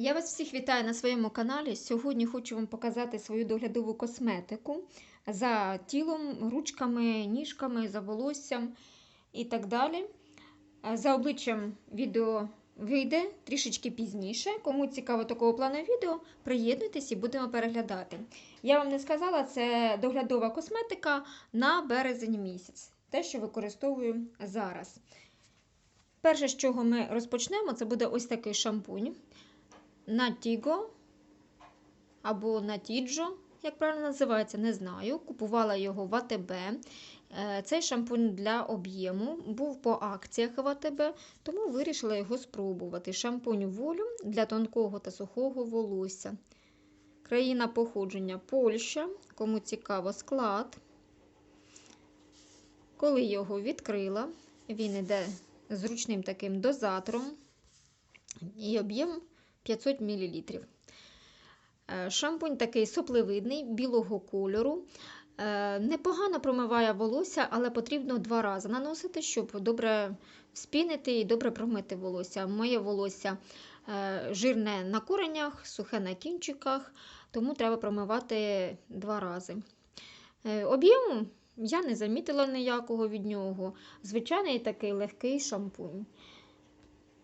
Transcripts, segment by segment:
Я вас всіх вітаю на своєму каналі. Сьогодні хочу вам показати свою доглядову косметику за тілом, ручками, ніжками, за волоссям і так далі. За обличчям відео вийде трішечки пізніше. Кому цікаво такого плану відео, приєднуйтесь і будемо переглядати. Я вам не сказала, це доглядова косметика на березень місяць. Те, що використовую зараз. Перше, з чого ми розпочнемо, це буде ось такий шампунь. Натіго або Натіджо, як правильно називається, не знаю. Купувала його в АТБ. Е, Цей шампунь для об'єму був по акціях в АТБ, тому вирішила його спробувати. Шампунь волю для тонкого та сухого волосся. Країна походження Польща. Кому цікаво склад. Коли його відкрила, він іде зручним таким дозатором і об'єм 500 мл. Шампунь такий сопливидний, білого кольору. Е, Непогано промиває волосся, але потрібно два рази наносити, щоб добре вспінити і добре промити волосся. Моє волосся е, жирне на коренях, сухе на кінчиках, тому треба промивати два рази. Е, Об'єму я не замітила ніякого від нього. Звичайний такий легкий шампунь.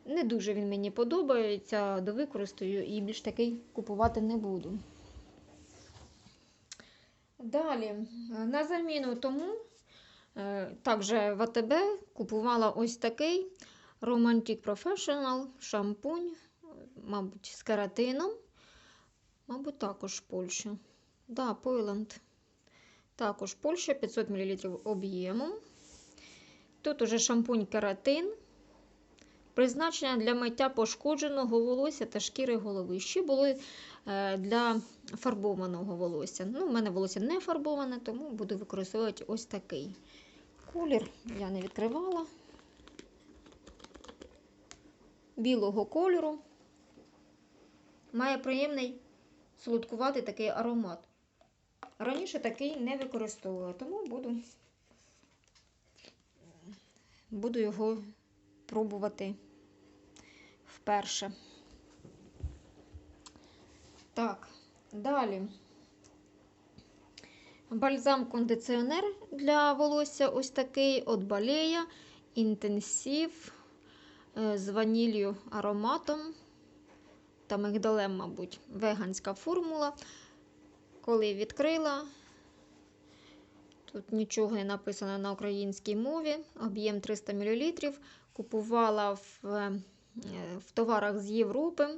Не дуже він мені подобається, довикористаю і більш такий купувати не буду. Далі, на заміну тому, е, також в АТБ купувала ось такий Romantic Professional шампунь, мабуть, з кератином. Мабуть, також Польща. Да, Пойланд. Також Польща 500 мл об'єму. Тут уже шампунь кератин. Призначення для миття пошкодженого волосся та шкіри голови. Ще були е, для фарбованого волосся. Ну, У мене волосся не фарбоване, тому буду використовувати ось такий колір. Я не відкривала. Білого кольору. Має приємний солодкуватий такий аромат. Раніше такий не використовувала, тому буду, буду його пробувати вперше. Так, далі. Бальзам-кондиціонер для волосся ось такий от Балея інтенсив з ванілью ароматом та мигдалем, мабуть, веганська формула. Коли відкрила, тут нічого не написано на українській мові, об'єм 300 мл. Купувала в, в товарах з Європи,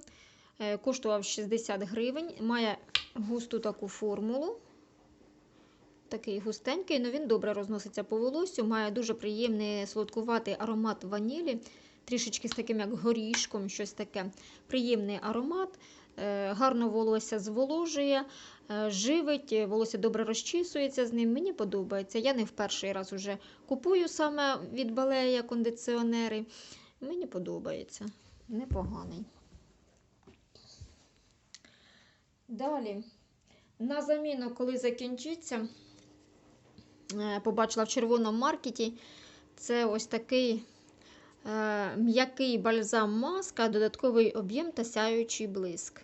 коштував 60 гривень, має густу таку формулу. Такий густенький, але він добре розноситься по волосю, має дуже приємний солодкуватий аромат ванілі, трішечки з таким, як горішком, щось таке. Приємний аромат, гарно волосся зволожує, живить, волосся добре розчісується з ним. Мені подобається. Я не в перший раз вже купую саме від балея кондиціонери. Мені подобається. Непоганий. Далі, на заміну, коли закінчиться, побачила в червоному маркеті, це ось такий е, м'який бальзам маска, додатковий об'єм та сяючий блиск.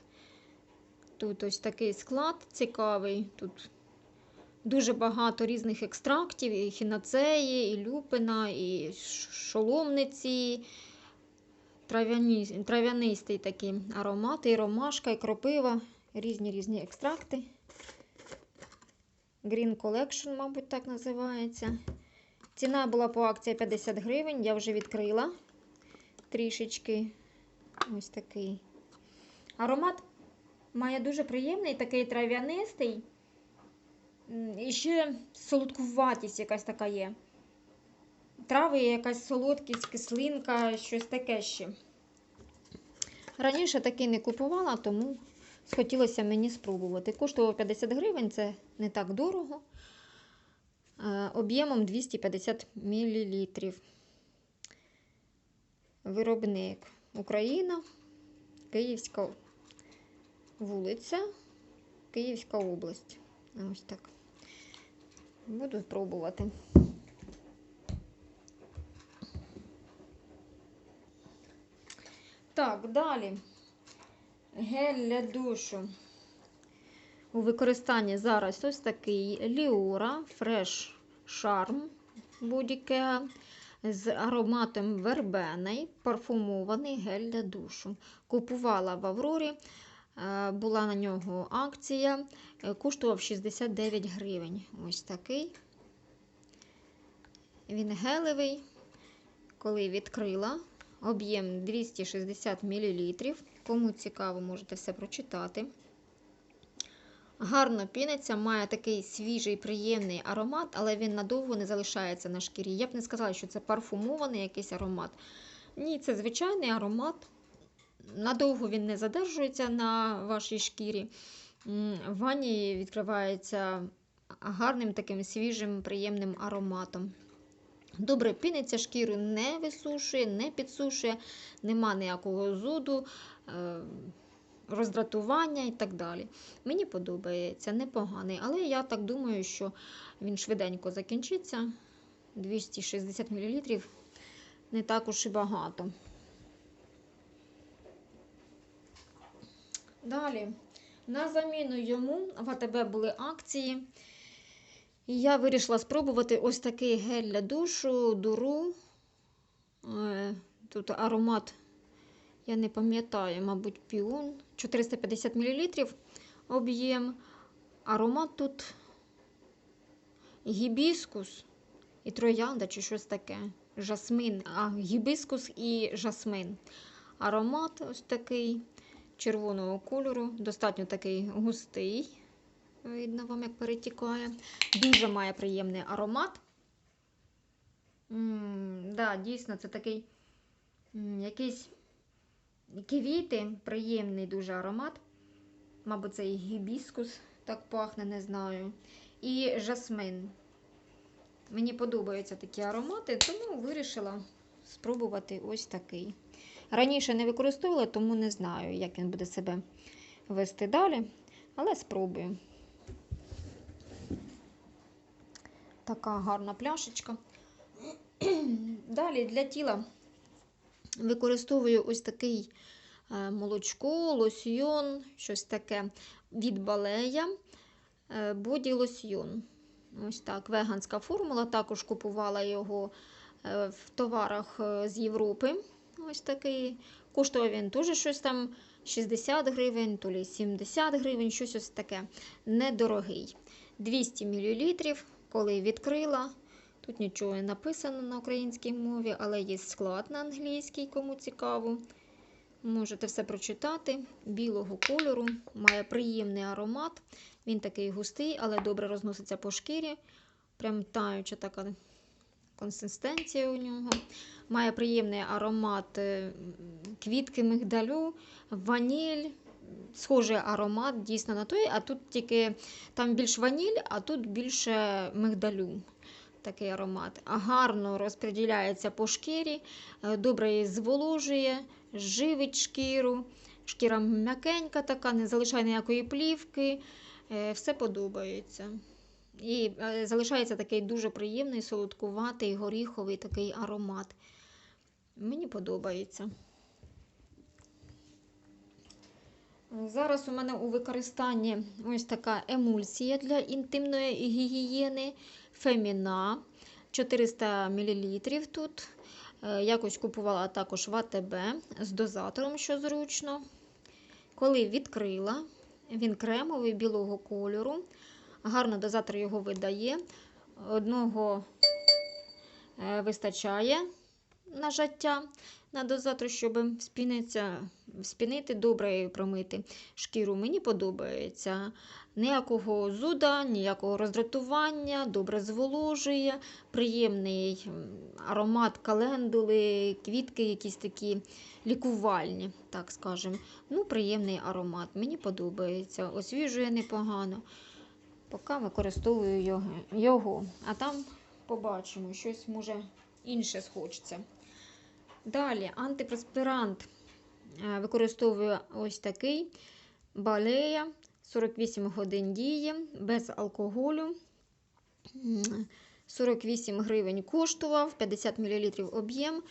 Тут ось такий склад цікавий. Тут дуже багато різних екстрактів, і хіноцеї, і люпина, і шоломниці, трав'яні, трав'янистий такий аромат, і ромашка, і кропива, різні різні екстракти. Green Collection, мабуть, так називається. Ціна була по акції 50 гривень, я вже відкрила трішечки. Ось такий аромат. Має дуже приємний, такий трав'янистий. І ще солодкуватість якась така є. Трави, якась солодкість, кислинка, щось таке ще. Раніше такий не купувала, тому схотілося мені спробувати. Коштував 50 гривень, це не так дорого. Об'ємом 250 мл. Виробник Україна, Київська вулиця, Київська область. Ось так. Буду пробувати. Так, далі. Гель для душу. У використанні зараз ось такий Ліора Fresh Charm Бодікеа з ароматом вербений, парфумований гель для душу. Купувала в Аврорі, була на нього акція, е, коштував 69 гривень. Ось такий. Він гелевий. Коли відкрила, об'єм 260 мл. Кому цікаво, можете все прочитати. Гарно піниться, має такий свіжий, приємний аромат, але він надовго не залишається на шкірі. Я б не сказала, що це парфумований якийсь аромат. Ні, це звичайний аромат. Надовго він не задержується на вашій шкірі. В ванні відкривається гарним таким свіжим, приємним ароматом. Добре піниться, шкіру не висушує, не підсушує, нема ніякого зуду, е, роздратування і так далі. Мені подобається, непоганий, але я так думаю, що він швиденько закінчиться. 260 мл не так уж і багато. Далі, на заміну йому в АТБ були акції. І я вирішила спробувати ось такий гель для душу, дуру. Е, Тут аромат, я не пам'ятаю, мабуть, піон. 450 мл об'єм. Аромат тут гібіскус і троянда, чи щось таке. Жасмин, а гібіскус і жасмин. Аромат ось такий червоного кольору, достатньо такий густий. Видно вам, як перетікає. Дуже має приємний аромат. М, да, дійсно, це такий м, якийсь квіти, приємний дуже аромат. Мабуть, це і гібіскус так пахне, не знаю. І жасмин. Мені подобаються такі аромати, тому вирішила спробувати ось такий. Раніше не використовувала, тому не знаю, як він буде себе вести далі, але спробую. Така гарна пляшечка. Далі для тіла використовую ось такий е, молочко, лосьйон, щось таке від балея, боді лосьйон. Ось так, веганська формула. Також купувала його е, в товарах е, з Європи. Ось такий. Коштує він теж щось там 60 гривень, то лі 70 гривень, щось ось таке. Недорогий. 200 мл, коли відкрила. Тут нічого не написано на українській мові, але є склад на англійській, кому цікаво. Можете все прочитати. Білого кольору, має приємний аромат. Він такий густий, але добре розноситься по шкірі. Прям таюча така консистенція у нього. Має приємний аромат е, квітки мигдалю, ваніль. Схожий аромат дійсно на той, а тут тільки там більш ваніль, а тут більше мигдалю. Такий аромат. Гарно розподіляється по шкірі, е, добре її зволожує, живить шкіру. Шкіра м'якенька така, не залишає ніякої плівки. Е, Все подобається. І е, залишається такий дуже приємний, солодкуватий, горіховий такий аромат. Мені подобається. Зараз у мене у використанні ось така емульсія для інтимної гігієни Феміна 400 мл тут. Е, Якось купувала також в АТБ з дозатором, що зручно. Коли відкрила, він кремовий білого кольору. Гарно дозатор його видає. Одного е, вистачає нажаття на дозатор, щоб спіниться, спінити, добре промити шкіру. Мені подобається. Ніякого зуда, ніякого роздратування, добре зволожує, приємний аромат календули, квітки якісь такі лікувальні, так скажемо. Ну, приємний аромат. Мені подобається. Освіжує непогано. Поки використовую його. А там побачимо, щось може інше схочеться. Далі антипреспірант Е, використовую ось такий балея 48 годин діє, без алкоголю. 48 гривень коштував, 50 мл об'єм.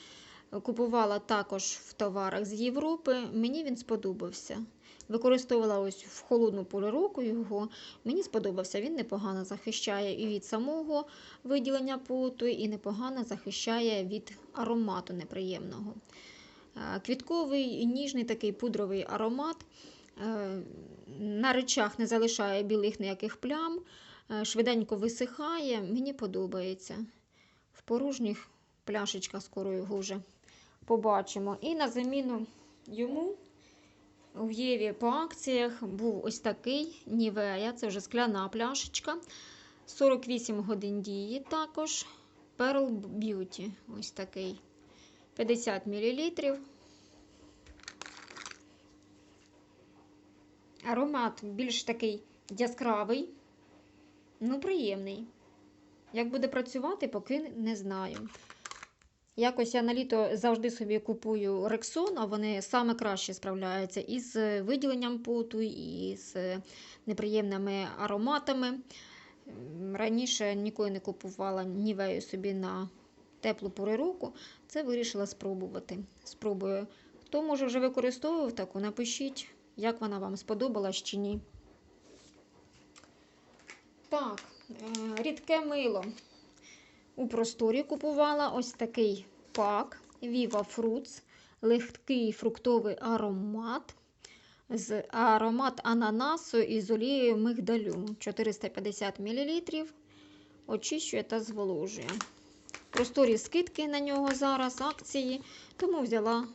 Купувала також в товарах з Європи. Мені він сподобався. Використовувала ось в холодну пору року його. Мені сподобався. Він непогано захищає і від самого виділення поту, і непогано захищає від аромату неприємного. Е, Квітковий ніжний такий пудровий аромат. Е, На речах не залишає білих ніяких плям, е, швиденько висихає. Мені подобається. В порожніх пляшечках скоро його вже побачимо. І на заміну йому в Єві по акціях був ось такий Нівея, це вже скляна пляшечка. 48 годин дії також. Pearl Beauty. Ось такий. 50 мл. Аромат більш такий яскравий, ну приємний. Як буде працювати, поки не знаю. Якось я на літо завжди собі купую Рексон, а вони саме краще справляються із виділенням поту, і з неприємними ароматами. Раніше ніколи не купувала нівею собі на теплу пору року. Це вирішила спробувати. Спробую. Хто може вже використовував таку, напишіть, як вона вам сподобалась чи ні. Так, е, рідке мило. У просторі купувала ось такий пак Viva Fruits, легкий фруктовий аромат. З аромат ананасу із олією мигдалю 450 мл. Очищує та зволожує. Просторі скидки на нього зараз, акції, тому взяла,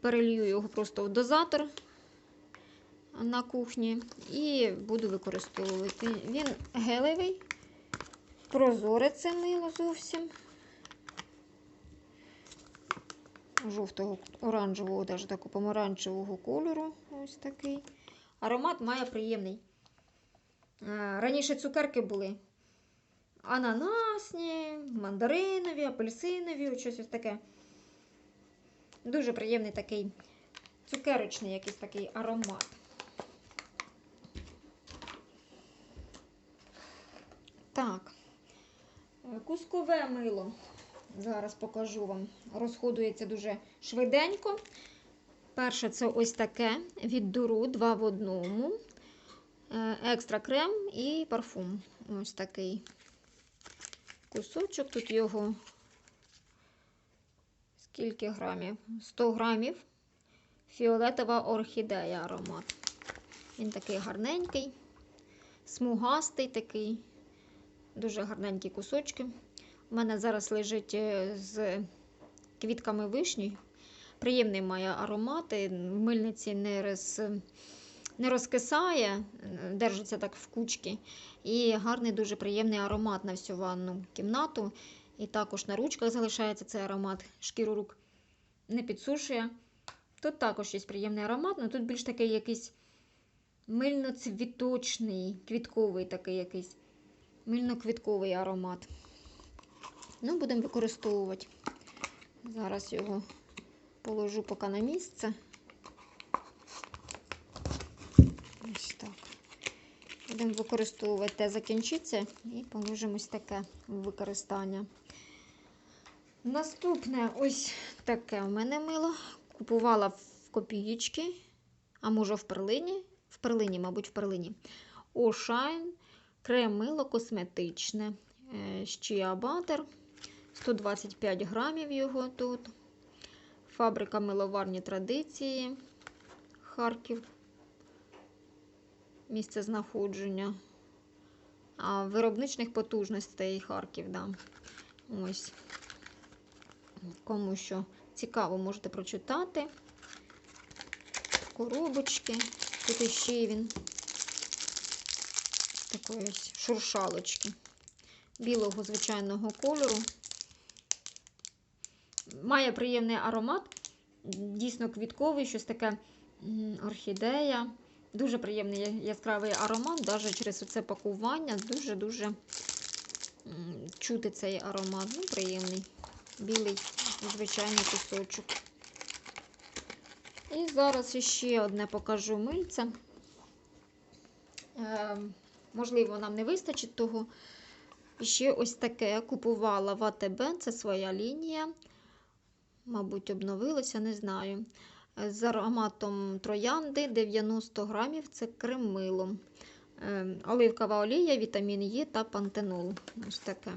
перелью його просто в дозатор на кухні і буду використовувати. Він гелевий, прозоре це мило зовсім. Жовтого, оранжевого, навіть такого помаранчевого кольору. Ось такий. Аромат має приємний. Е, Раніше цукерки були ананасні, мандаринові, апельсинові, щось ось таке. Дуже приємний такий цукерочний якийсь такий аромат. Так, кускове мило. Зараз покажу вам. Розходується дуже швиденько. Перше, це ось таке від дуру, два в одному. Е, Екстра крем і парфум. Ось такий кусочок. Тут його скільки грамів? 100 грамів. Фіолетова орхідея аромат. Він такий гарненький, смугастий такий, дуже гарненькі кусочки. У мене зараз лежить е, з квітками вишні. Приємний має аромат, в мильниці не, роз, не розкисає, держиться так в кучки. І гарний, дуже приємний аромат на всю ванну кімнату. І також на ручках залишається цей аромат, шкіру рук не підсушує. Тут також є приємний аромат, але тут більш такий якийсь мильно-цвіточний, квітковий такий якийсь мильно-квітковий аромат. Ну, будемо використовувати. Зараз його положу поки на місце. Ось так. Будемо використовувати те закінчиться і положимо ось таке використання. Наступне ось таке в мене мило. Купувала в копієчки, а може в перлині. В перлині, мабуть, в перлині. Ошайн, крем мило косметичне. з Butter. 125 грамів його тут. Фабрика миловарні традиції. Харків. Місце знаходження. А виробничних потужностей Харків, да. Ось. Кому що цікаво, можете прочитати. Коробочки. Тут іще він. Такої ось шуршалочки. Білого звичайного кольору. Має приємний аромат, дійсно квітковий, щось таке орхідея. Дуже приємний яскравий аромат, навіть через це пакування. Дуже-дуже чути цей аромат. Ну, приємний. Білий, звичайний кусочок. І зараз ще одне покажу мильце. Можливо, нам не вистачить того. І ще ось таке купувала в АТБ, це своя лінія. мабуть, обновилося, не знаю. З ароматом троянди 90 грамів це крем мило. Е, Оливкова олія, вітамін Е та пантенол. Ось таке.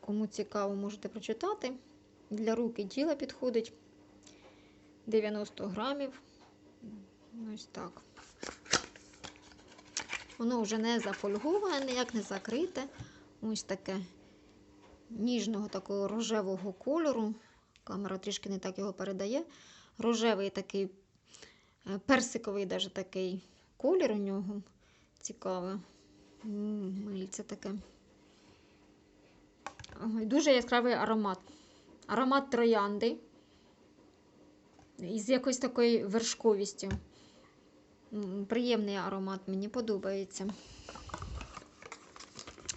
Кому цікаво, можете прочитати. Для рук і тіла підходить 90 грамів. Ось так. Воно вже не зафольговане, ніяк не закрите. Ось таке ніжного такого рожевого кольору. Камера трішки не так його передає. Рожевий такий, е, персиковий даже такий колір у нього. Цікаве. Мильце таке. Дуже яскравий аромат. Аромат троянди. Із якоюсь такою вершковістю. Приємний аромат, мені подобається.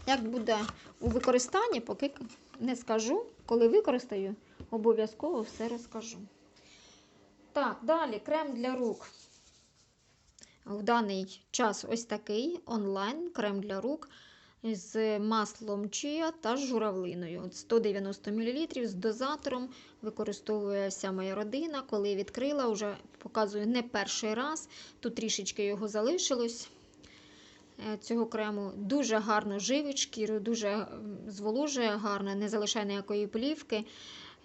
Як буде у використанні, поки не скажу. Коли використаю, обов'язково все розкажу. Так, далі крем для рук. В даний час ось такий онлайн крем для рук з маслом чия та журавлиною. От 190 мл з дозатором використовує вся моя родина. Коли відкрила, вже показую не перший раз. Тут трішечки його залишилось. е, Цього крему дуже гарно живить шкіру, дуже зволожує гарно, не залишає ніякої плівки.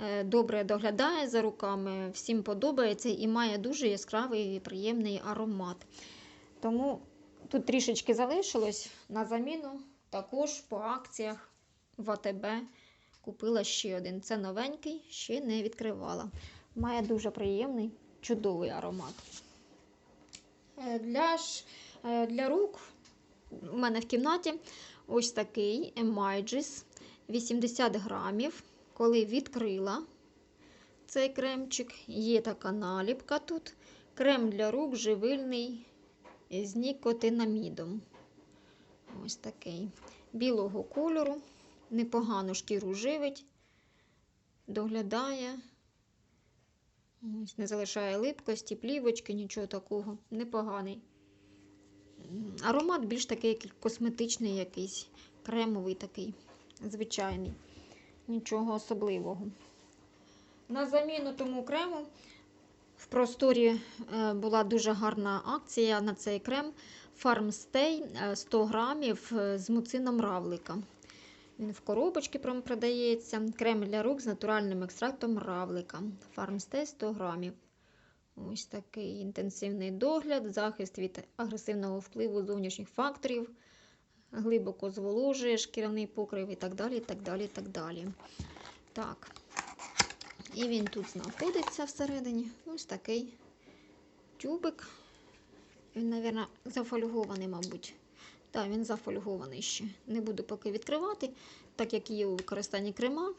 е, Добре доглядає за руками, всім подобається і має дуже яскравий і приємний аромат. Тому тут трішечки залишилось на заміну. Також по акціях в АТБ купила ще один. Це новенький, ще не відкривала. Має дуже приємний, чудовий аромат. Е, Для, ж, е, для рук у мене в кімнаті ось такий Emigis 80 грамів. Коли відкрила цей кремчик, є така наліпка тут. Крем для рук живильний з нікотинамідом. Ось такий. Білого кольору. Непогано шкіру живить, доглядає. Ось, не залишає липкості, плівочки, нічого такого. Непоганий. Аромат більш такий як косметичний якийсь, кремовий такий, звичайний. Нічого особливого. На заміну тому крему в просторі е, була дуже гарна акція на цей крем Farmstay е, 100 грамів е, з муцином равлика. Він в коробочці прям продається. Крем для рук з натуральним екстрактом равлика. Farmstay 100 грамів. Ось такий інтенсивний догляд, захист від агресивного впливу зовнішніх факторів, глибоко зволожує шкіряний покрив і так далі. так далі, так далі. Так. І він тут знаходиться всередині. Ось такий тюбик. Він, мабуть, зафольгований, мабуть. Так, він зафольгований ще. Не буду поки відкривати, так як є у використанні крема.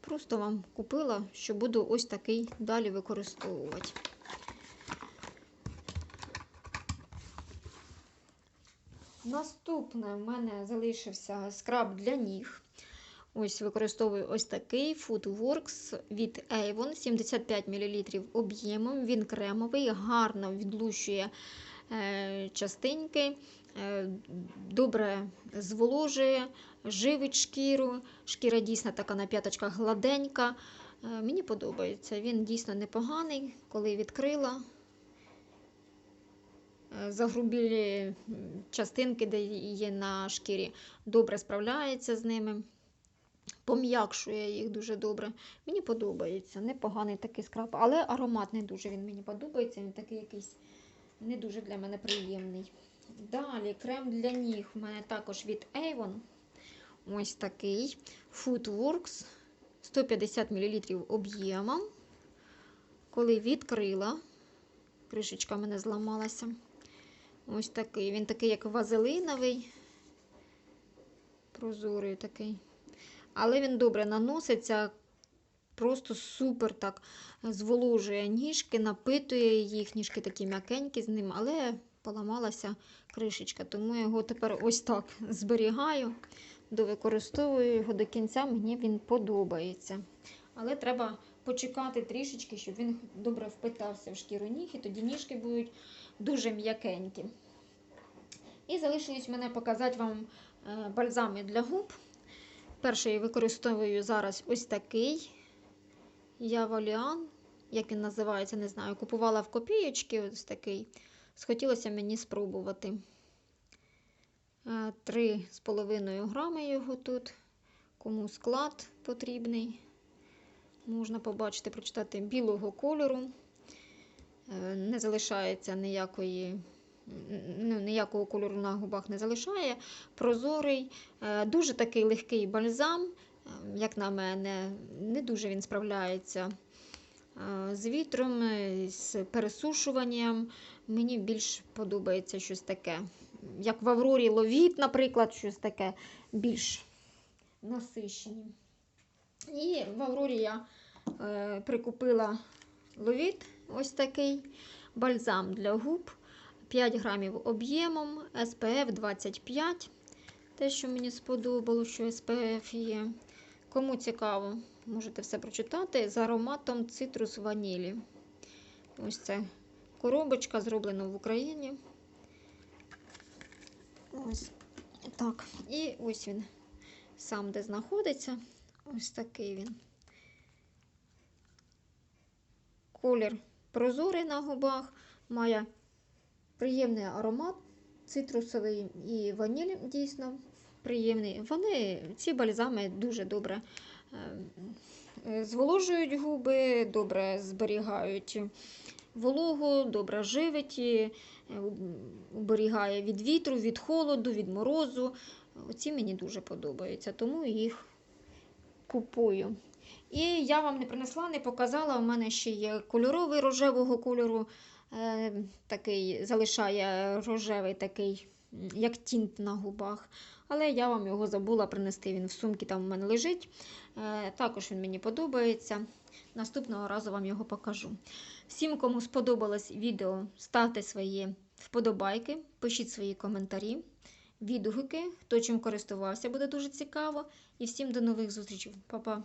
Просто вам купила, що буду ось такий далі використовувати. Наступне в мене залишився скраб для ніг. Ось використовую ось такий Foodworks від Avon 75 мл об'ємом. Він кремовий, гарно відлущує е, частинки, е, добре зволожує, живить шкіру. Шкіра дійсно така на п'яточках гладенька. Е, мені подобається. Він дійсно непоганий, коли відкрила. Загрубілі частинки, де є на шкірі, добре справляється з ними. Пом'якшує їх дуже добре. Мені подобається. Непоганий такий скраб, але аромат не дуже він мені подобається. Він такий якийсь не дуже для мене приємний. Далі крем для ніг. У мене також від Avon. Ось такий. Foodworks 150 мл об'ємом. Коли відкрила, кришечка в мене зламалася. Ось такий. Він такий, як вазелиновий, прозорий такий. Але він добре наноситься, просто супер так зволожує ніжки, напитує їх, ніжки такі м'якенькі з ним, але поламалася кришечка. Тому я його тепер ось так зберігаю, довикористовую його до кінця, мені він подобається. Але треба почекати трішечки, щоб він добре впитався в шкіру ніг, і тоді ніжки будуть дуже м'якенькі. І залишилось мене показати вам е, бальзами для губ. Перший використовую зараз ось такий Яволіан, як він називається, не знаю. Купувала в копієчки ось такий. Схотілося мені спробувати. Е, Три з половиною грами його тут. Кому склад потрібний. Можна побачити, прочитати білого кольору. Е, Не залишається ніякої, ну, ніякого кольору на губах не залишає. Прозорий, Е, дуже такий легкий бальзам, е, як на мене, не дуже він справляється е, з вітром, з пересушуванням. Мені більш подобається щось таке. Як в Аврорі Ловіт, наприклад, щось таке більш насищені. І в Аврорі я е, прикупила ловіт, ось такий бальзам для губ. 5 грамів об'ємом, SPF 25. Те, що мені сподобалося, що SPF є. Кому цікаво, можете все прочитати з ароматом цитрус ванілі. Ось це коробочка зроблена в Україні. Ось так. І ось він сам де знаходиться. Ось такий він. Колір прозорий на губах, має приємний аромат, цитрусовий і ваніль дійсно приємний. Вони, ці бальзами дуже добре е, зволожують губи, добре зберігають вологу, добре живить, і, е, від вітру, від холоду, від морозу. Оці мені дуже подобаються, тому їх купую. І я вам не принесла, не показала. У мене ще є кольоровий рожевого кольору. Е, такий залишає рожевий такий, як тінт на губах. Але я вам його забула принести. Він в сумці там у мене лежить. Е, також він мені подобається. Наступного разу вам його покажу. Всім, кому сподобалось відео, ставте свої вподобайки, пишіть свої коментарі, відгуки, хто чим користувався, буде дуже цікаво. І всім до нових зустрічей. Па-па!